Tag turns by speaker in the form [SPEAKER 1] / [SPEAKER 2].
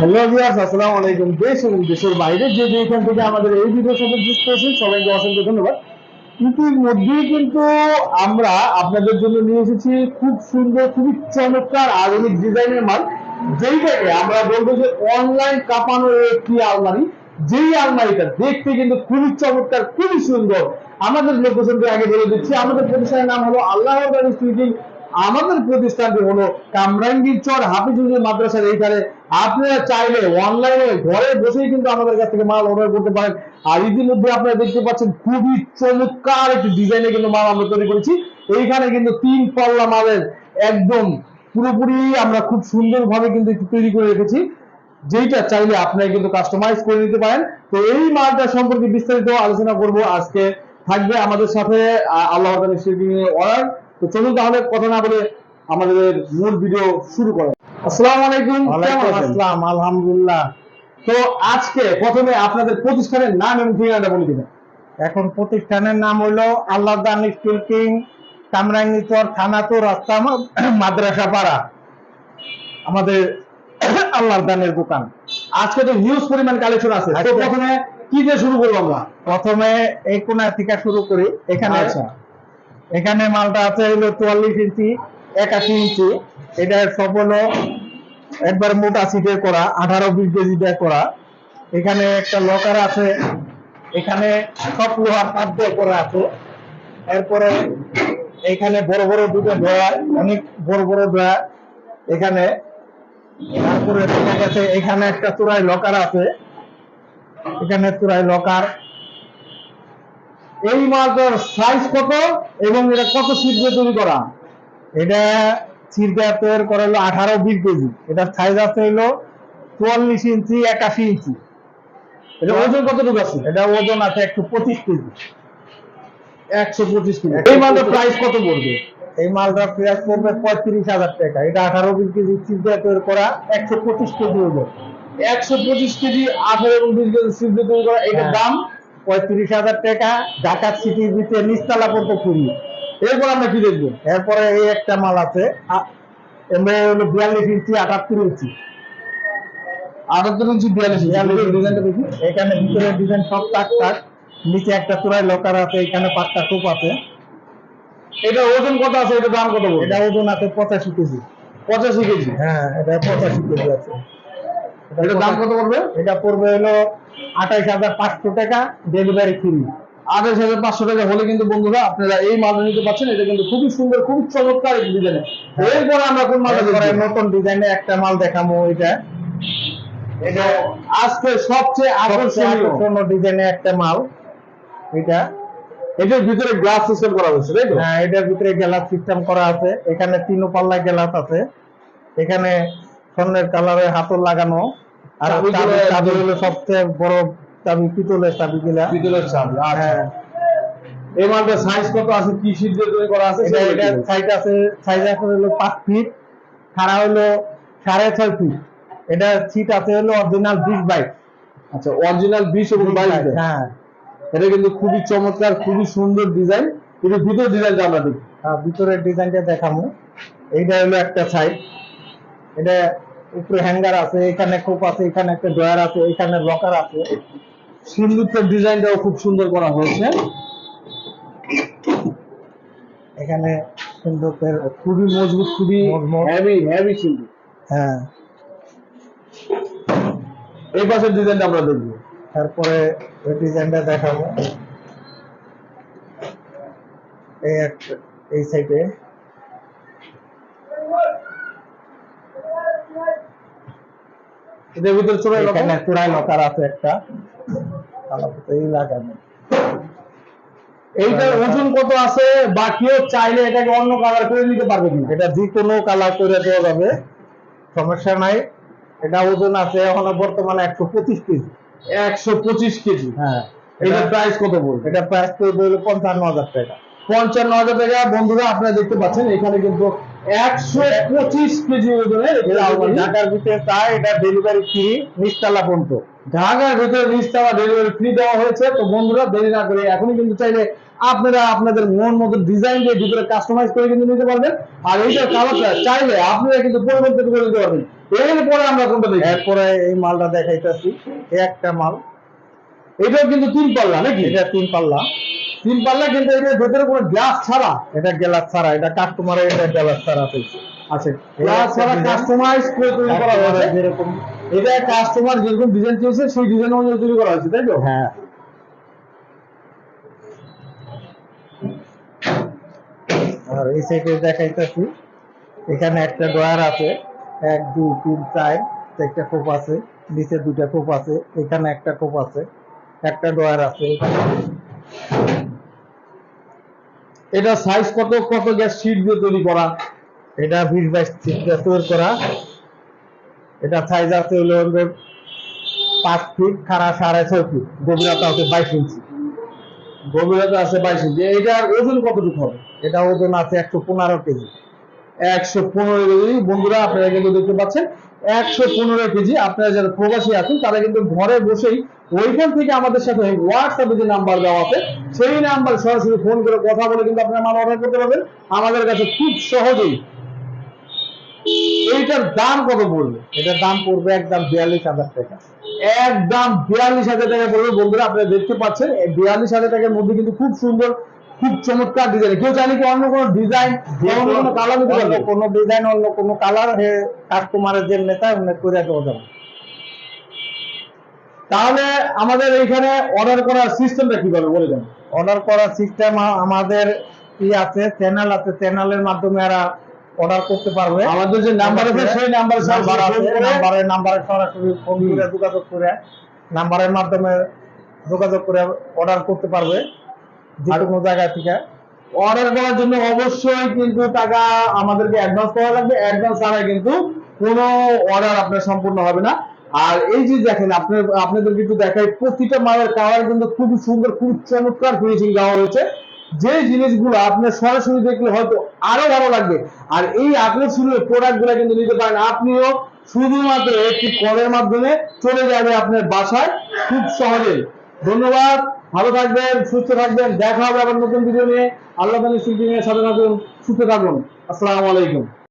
[SPEAKER 1] Hello viewers, আসসালামু আলাইকুম। দেশ এবং দেশের বাইরে যে যেখান থেকে আমাদের এই ভিডিওর সাথে যুক্ত হয়েছেন সবাইকে অসংখ্য ধন্যবাদ। ইতিমধ্যেই কিন্তু আমরা আপনাদের জন্য নিয়ে এসেছি খুব সুন্দর, খুবই চমৎকার আধুনিক ডিজাইনের মাল, যেইটাকে আমরা বলব যে অনলাইন কাঁপানোর একটি আলমারি। যেই আলমারিটা দেখতে কিন্তু খুবই চমৎকার, খুবই সুন্দর। আমাদের লোকেশনকে আগে বলে দিচ্ছি। আমাদের প্রতিষ্ঠানের নাম হলো আল্লাহ স্পিকিং আমাদের প্রতিষ্ঠানটি হলো কামরাঙ্গীর চর হাফিজুল মাদ্রাসার এইখানে। আপনারা চাইলে অনলাইনে ঘরে বসেই কিন্তু আমাদের কাছ থেকে মাল অর্ডার করতে পারেন। আর ইতিমধ্যে আপনারা দেখতে পাচ্ছেন খুবই চমৎকার একটি ডিজাইনে কিন্তু মাল আমরা তৈরি করেছি। এইখানে কিন্তু তিন পাল্লা মালের একদম পুরোপুরি আমরা খুব সুন্দরভাবে কিন্তু তৈরি করে রেখেছি। যেইটা চাইলে আপনারা কিন্তু কাস্টমাইজ করে নিতে পারেন। তো এই মালটা সম্পর্কে বিস্তারিত আলোচনা করব আজকে। থাকবে আমাদের সাথে আল্লাহ অর্ডার তো চলুন তাহলে কথা না বলে আমাদের মূল ভিডিও শুরু করেন আসসালামু আলাইকুম কেমন
[SPEAKER 2] আসসালাম আলহামদুলিল্লাহ।
[SPEAKER 1] তো আজকে প্রথমে আপনাদের প্রতিষ্ঠানের নাম এবং ঠিকানাটা বলে দিবেন।
[SPEAKER 2] এখন প্রতিষ্ঠানের নাম হলো আল্লাহ দান স্কুল কিং কামরাঙ্গিচর থানাতো রাস্তা মাদ্রাসা পাড়া। আমাদের আল্লাহ দানের দোকান।
[SPEAKER 1] আজকে তো হিউজ পরিমাণ কালেকশন আছে। তো প্রথমে কি দিয়ে শুরু করব আমরা?
[SPEAKER 2] প্রথমে এই কোনা থেকে শুরু করি। এখানে
[SPEAKER 1] আচ্ছা।
[SPEAKER 2] এখানে মালটা আছে হলো চুয়াল্লিশ ইঞ্চি, একাশি ইঞ্চি। এটা সব হলো একবার মোটা সিটে করা, আঠারো বিশ কেজি দিয়ে করা। এখানে একটা লকার আছে, এখানে সব লোহার কাঠ দিয়ে করা আছে। এরপরে এখানে বড় বড় দুটো ড্রয়ার, অনেক বড় বড় ড্রয়ার এখানে। তারপরে দেখা গেছে এখানে একটা চূড়ায় লকার আছে। এখানে চূড়ায় লকার
[SPEAKER 1] এই মালটার সাইজ কত এবং এটা কত দিয়ে তৈরি করা?
[SPEAKER 2] এটা চিরটা তৈরি করা হলো আঠারো বিশ কেজি। এটার সাইজ আছে হলো চুয়াল্লিশ ইঞ্চি একাশি ইঞ্চি।
[SPEAKER 1] এটা ওজন কতটুকু আছে?
[SPEAKER 2] এটা ওজন আছে একশো পঁচিশ কেজি।
[SPEAKER 1] একশো পঁচিশ কিলো এই মালটার প্রাইস কত পড়বে?
[SPEAKER 2] এই মালটার প্রাইস পড়বে পঁয়ত্রিশ হাজার টাকা। এটা আঠারো বিশ কেজি চিরটা তৈরি করা একশো পঁচিশ কেজি ওজন
[SPEAKER 1] একশো পঁচিশ কেজি আঠারো এবং বিশ কেজি সিট দিয়ে তৈরি করা এটার
[SPEAKER 2] হ্যাঁ।
[SPEAKER 1] দাম?
[SPEAKER 2] পঁয়ত্রিশ হাজার টাকা ঢাকা সিটির ভিতরে নিচতলা পর্যন্ত ফুরি
[SPEAKER 1] এরপর আমরা কি দেখব?
[SPEAKER 2] এরপরে এই একটা মাল আছে হলো বিয়াল্লিশ ইঞ্চি আটাত্তর ইঞ্চি।
[SPEAKER 1] আটাত্তর ইঞ্চি বিয়াল্লিশ ইঞ্চি। ডিজাইনটা দেখি
[SPEAKER 2] এখানে ভিতরে ডিজাইন সব নিচে একটা চূড়ায় লকার আছে এখানে পাঁচটা টুপ আছে।
[SPEAKER 1] এটা ওজন কত আছে? এটা দাম কত
[SPEAKER 2] এটা ওজন আছে পঁচাশি কেজি।
[SPEAKER 1] পঁচাশি কেজি?
[SPEAKER 2] হ্যাঁ এটা পঁচাশি কেজি আছে।
[SPEAKER 1] এটার দাম কত পড়বে?
[SPEAKER 2] এটা পড়বে হলো আঠাইশ হাজার পাঁচশো টাকা ডেলিভারি ফ্রি
[SPEAKER 1] হাজার পাঁচশো টাকা হলে কিন্তু বন্ধুরা আপনারা এই মালটা নিতে পারছেন এটা কিন্তু খুবই সুন্দর খুবই চমৎকার ডিজাইন এরপর আমরা কোন মালটা
[SPEAKER 2] নতুন ডিজাইনে একটা মাল দেখাবো এটা।
[SPEAKER 1] এটা আজকে সবচেয়ে আকর্ষণীয়।
[SPEAKER 2] ডিজাইনে একটা মাল এটা।
[SPEAKER 1] এটার ভিতরে গ্লাস সিস্টেম করা হয়েছে তাই
[SPEAKER 2] হ্যাঁ এটার ভিতরে গ্লাস সিস্টেম করা আছে। এখানে তিন পাল্লা গ্লাস আছে। এখানে স্বর্ণের কালারে হাতল লাগানো। আর
[SPEAKER 1] চাবি
[SPEAKER 2] হলো সবচেয়ে বড় চাবি পিতলের চাবি
[SPEAKER 1] ভিতরের চাবি আচ্ছা।
[SPEAKER 2] হ্যাঁ।
[SPEAKER 1] এই মালটার সাইজ কত আছে? কি শীট দিয়ে তৈরি করা আছে?
[SPEAKER 2] এটা সাইজ আছে সাইজ আছে হলো পাঁচ ফিট খাড়া হলো সাড়ে ছয় ফিট এটা সিট আছে হলো অরিজিনাল বিশ
[SPEAKER 1] আচ্ছা অরিজিনাল বিশ এবং বাইশ
[SPEAKER 2] হ্যাঁ।
[SPEAKER 1] এটা কিন্তু খুবই চমৎকার খুবই সুন্দর ডিজাইন কিন্তু ভিতর ডিজাইনটা আমরা দেখি।
[SPEAKER 2] আর ভিতরের ডিজাইনটা দেখামু এইটা হলো একটা সাইড এটা উপরে হ্যাঙ্গার আছে এখানে খোপ আছে এখানে একটা ড্রয়ার আছে এখানে লকার আছে।
[SPEAKER 1] সিন্দুকটার ডিজাইনটাও খুব সুন্দর করা হয়েছে।
[SPEAKER 2] এখানে সিন্ধুকের
[SPEAKER 1] খুবই মজবুত খুবই। হেভি হেভি সিন্দুক
[SPEAKER 2] হ্যাঁ।
[SPEAKER 1] এই পাশের ডিজাইনটা আমরা দেখব।
[SPEAKER 2] তারপরে ওই ডিজাইনটা দেখাবো। এই একটা এই সাইডে
[SPEAKER 1] এটার ভিতরে এলো
[SPEAKER 2] এখানে চূড়ায় লকার আছে একটা। এই লাগানো।
[SPEAKER 1] এইটার ওজন কত আছে? বা কেউ চাইলে এটাকে অন্য কালার করে নিতে পারবে কিনা?
[SPEAKER 2] এটা যে কোনো কালার করে দেওয়া যাবে। সমস্যা নাই। এটা ওজন আছে এখন বর্তমানে একশো পঁচিশ কেজি।
[SPEAKER 1] একশো পঁচিশ কেজি?
[SPEAKER 2] হ্যাঁ।
[SPEAKER 1] এটার
[SPEAKER 2] এটা
[SPEAKER 1] প্রাইস কত পড়বে
[SPEAKER 2] এটা প্রাইস হলো পঞ্চান্ন হাজার টাকা।
[SPEAKER 1] পঞ্চান্ন হাজার টাকা। বন্ধুরা আপনারা দেখতে পাচ্ছেন এখানে কিন্তু একশো পঁচিশ কেজি ওজনের।
[SPEAKER 2] ঢাকার ভিতরে চাই এটা ডেলিভারি ফ্রি নিচতলা পর্যন্ত।
[SPEAKER 1] ঢাকার ভেতরে নিচতলা ডেলিভারি ফ্রি দেওয়া হয়েছে। তো বন্ধুরা দেরি না করে এখনই কিন্তু চাইলে আপনারা আপনাদের মন মতো ডিজাইন দিয়ে ভিতরে কাস্টমাইজ করে কিন্তু নিতে পারবেন। আর এইটার কালারটা চাইলে আপনারা কিন্তু পরিবর্তন করে নিতে পারবেন। এরপরে আমরা কোনটা দেখি
[SPEAKER 2] এরপরে এই মালটা দেখাইতেছি এই একটা মাল।
[SPEAKER 1] এটাও কিন্তু তিন পাল্লা নাকি?
[SPEAKER 2] এটা তিন পাল্লা।
[SPEAKER 1] তিন পাল্লা কিন্তু এটার ভেতরে কোনো গ্লাস ছাড়া
[SPEAKER 2] এটা গ্লাস ছাড়া এটা কাস্টমারের এটা গ্লাস ছাড়া
[SPEAKER 1] আচ্ছা গ্লাস ছাড়া কাস্টমাইজ করে তৈরি করা হয়েছে।
[SPEAKER 2] যেরকম।
[SPEAKER 1] এটা কাস্টমার যেরকম ডিজাইন চেয়েছে সেই ডিজাইন অনুযায়ী তৈরি করা হয়েছে তাই তো?
[SPEAKER 2] হ্যাঁ। আর এই সাইডে দেখাইতেছি এখানে একটা ড্রয়ার আছে এক দুই তিন চার একটা কোপ আছে নিচে দুটা কোপ আছে এখানে একটা কোপ আছে একটা ড্রয়ার আছে। এখানে
[SPEAKER 1] এটা সাইজ কত? কত গ্যাস শিট দিয়ে তৈরি করা?
[SPEAKER 2] এটা বিশ বাইশ তৈরি করা। এটা সাইজ আছে হলো পাঁচ ফিট খাড়া সাড়ে ছয় ফিট গভীরতা আছে বাইশ ইঞ্চি
[SPEAKER 1] গভীরতা আছে বাইশ ইঞ্চি এটার ওজন কতটুকু হবে?
[SPEAKER 2] এটা ওজন আছে একশো পনেরো কেজি।
[SPEAKER 1] একশো পনেরো কেজি। বন্ধুরা, আপনারা কিন্তু দেখতে পাচ্ছেন, একশো পনেরো কেজি। আপনারা যারা প্রবাসী আছেন, তারা কিন্তু ঘরে বসেই ওইখান থেকে আমাদের সাথে হোয়াটসঅ্যাপে যে নাম্বার দেওয়া আছে সেই নাম্বার সরাসরি ফোন করে কথা বলে কিন্তু আপনারা মাল অর্ডার করতে পারবেন। আমাদের কাছে খুব সহজেই এইটার দাম কত পড়বে?
[SPEAKER 2] এটার দাম পড়বে একদম বিয়াল্লিশ হাজার টাকা।
[SPEAKER 1] একদম বিয়াল্লিশ হাজার টাকা পড়বে। বন্ধুরা আপনারা দেখতে পাচ্ছেন বিয়াল্লিশ হাজার টাকার মধ্যে কিন্তু খুব সুন্দর খুব চমৎকার ডিজাইন কেউ চাইলে কি অন্য কোনো ডিজাইন অন্য কোনো কালার নিতে
[SPEAKER 2] অন্য
[SPEAKER 1] পারবে?
[SPEAKER 2] কোনো ডিজাইন অন্য কোনো কালার কাস্টমারের যে নেতা করে দেওয়া যাবে।
[SPEAKER 1] তাহলে আমাদের এইখানে অর্ডার করার সিস্টেমটা কীভাবে? বলে দেন।
[SPEAKER 2] অর্ডার করার সিস্টেম আমাদের ই আছে চ্যানেল আছে। চ্যানেলের মাধ্যমে এরা অর্ডার করতে পারবে।
[SPEAKER 1] আমাদের যে নাম্বার আছে সেই নাম্বারে
[SPEAKER 2] নাম্বার আছে
[SPEAKER 1] নাম্বার
[SPEAKER 2] নাম্বারে নাম্বারে সরাসরি ফোন করে যোগাযোগ করে নাম্বারের মাধ্যমে যোগাযোগ করে অর্ডার করতে পারবে যে কোনো জায়গা থেকে।
[SPEAKER 1] অর্ডার করার জন্য অবশ্যই কিন্তু টাকা আমাদেরকে অ্যাডভান্স করা লাগবে। অ্যাডভান্স ছাড়া কিন্তু কোনো অর্ডার আপনার সম্পূর্ণ হবে না। আর এই যে দেখেন, আপনার আপনাদের কিন্তু দেখাই, প্রতিটা মালের কালার কিন্তু খুব সুন্দর খুব চমৎকার ফিনিশিং দেওয়া হয়েছে। যে জিনিসগুলো আপনার সরাসরি দেখলে হয়তো আরও ভালো লাগবে। আর এই আকর্ষণীয় প্রোডাক্টগুলো কিন্তু নিতে পারেন। আপনিও শুধুমাত্র একটি কলের মাধ্যমে চলে যাবে আপনার বাসায় খুব সহজেই। ধন্যবাদ, ভালো থাকবেন, সুস্থ থাকবেন, দেখা হবে আবার নতুন ভিডিও নিয়ে। আল্লাহ তালী শিল্পী নিয়ে সাথে থাকুন, সুস্থ থাকুন। আসসালামু আলাইকুম।